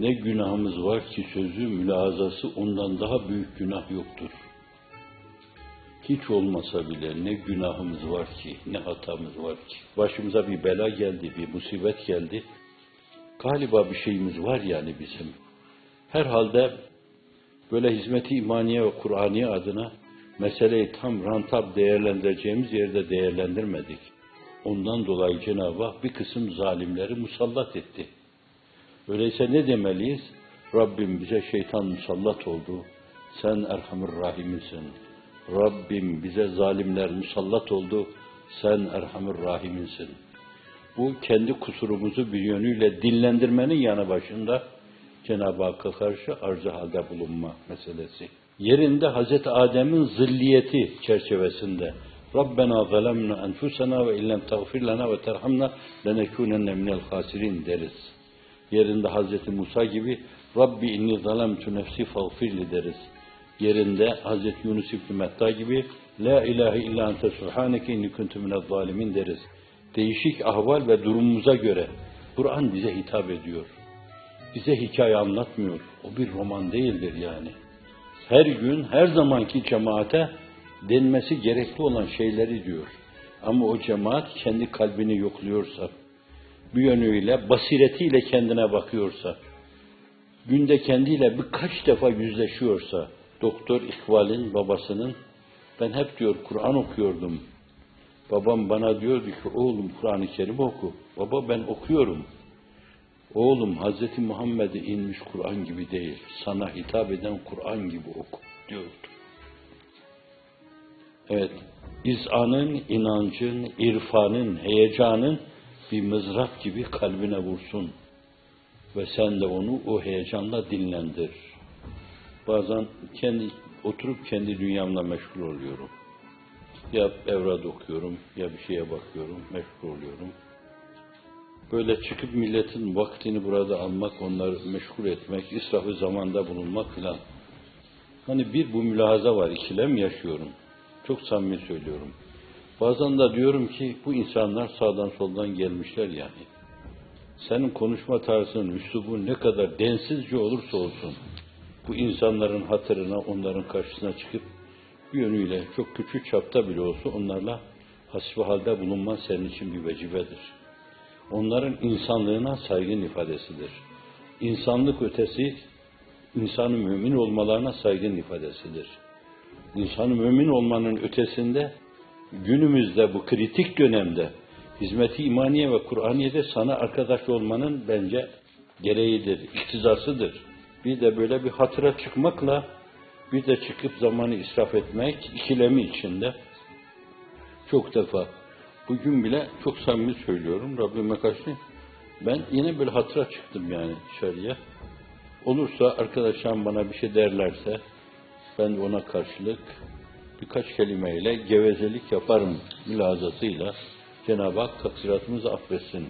ne günahımız var ki sözü mülazası ondan daha büyük günah yoktur. Hiç olmasa bile ne günahımız var ki, ne hatamız var ki. Başımıza bir bela geldi, bir musibet geldi. Galiba bir şeyimiz var yani bizim. Herhalde böyle hizmeti imaniye ve Kur'aniye adına meseleyi tam rantab değerlendireceğimiz yerde değerlendirmedik. Ondan dolayı Cenab-ı Hak bir kısım zalimleri musallat etti. Öyleyse ne demeliyiz? Rabbim bize şeytan musallat oldu. Sen Erhamur Rahim'insin. Rabbim bize zalimler musallat oldu. Sen Erhamur Rahim'insin. Bu kendi kusurumuzu bir yönüyle dinlendirmenin yanı başında Cenab-ı Hakk'a karşı arz halde bulunma meselesi. Yerinde Hazreti Adem'in zilliyeti çerçevesinde Rabbena zalemna enfusena ve illem tağfir lana ve terhamna lenekunenne minel hasirin deriz. Yerinde Hazreti Musa gibi Rabbi inni zalemtu nefsi fağfirli deriz. Yerinde Hazreti Yunus İbni Metta gibi La ilahe illa ente subhaneke inni kuntu zalimin deriz. Değişik ahval ve durumumuza göre Kur'an bize hitap ediyor. Bize hikaye anlatmıyor. O bir roman değildir yani. Her gün, her zamanki cemaate denmesi gerekli olan şeyleri diyor. Ama o cemaat kendi kalbini yokluyorsa, bir yönüyle, basiretiyle kendine bakıyorsa, günde kendiyle birkaç defa yüzleşiyorsa, Doktor İkbal'in babasının, ben hep diyor Kur'an okuyordum. Babam bana diyordu ki, oğlum Kur'an-ı Kerim oku. Baba ben okuyorum. Oğlum Hz. Muhammed'e inmiş Kur'an gibi değil, sana hitap eden Kur'an gibi oku diyordu. Evet, izanın, inancın, irfanın, heyecanın bir mızrak gibi kalbine vursun. Ve sen de onu o heyecanla dinlendir. Bazen kendi oturup kendi dünyamla meşgul oluyorum. Ya evrad okuyorum, ya bir şeye bakıyorum, meşgul oluyorum. Böyle çıkıp milletin vaktini burada almak, onları meşgul etmek, israfı zamanda bulunmak filan. Hani bir bu mülahaza var, ikilem yaşıyorum. Çok samimi söylüyorum. Bazen de diyorum ki bu insanlar sağdan soldan gelmişler yani. Senin konuşma tarzın, üslubun ne kadar densizce olursa olsun, bu insanların hatırına, onların karşısına çıkıp bir yönüyle çok küçük çapta bile olsa onlarla hasbihalde bulunman senin için bir vecibedir. Onların insanlığına saygın ifadesidir. İnsanlık ötesi, insanın mümin olmalarına saygın ifadesidir. İnsanın mümin olmanın ötesinde, günümüzde bu kritik dönemde, hizmeti imaniye ve Kur'aniye'de sana arkadaş olmanın bence gereğidir, iktizasıdır. Bir de böyle bir hatıra çıkmakla, bir de çıkıp zamanı israf etmek ikilemi içinde çok defa Bugün bile çok samimi söylüyorum Rabbime karşı. Ben yine böyle hatıra çıktım yani dışarıya. Olursa arkadaşlarım bana bir şey derlerse ben de ona karşılık birkaç kelimeyle gevezelik yaparım mülazasıyla Cenab-ı Hak taksiratımızı affetsin.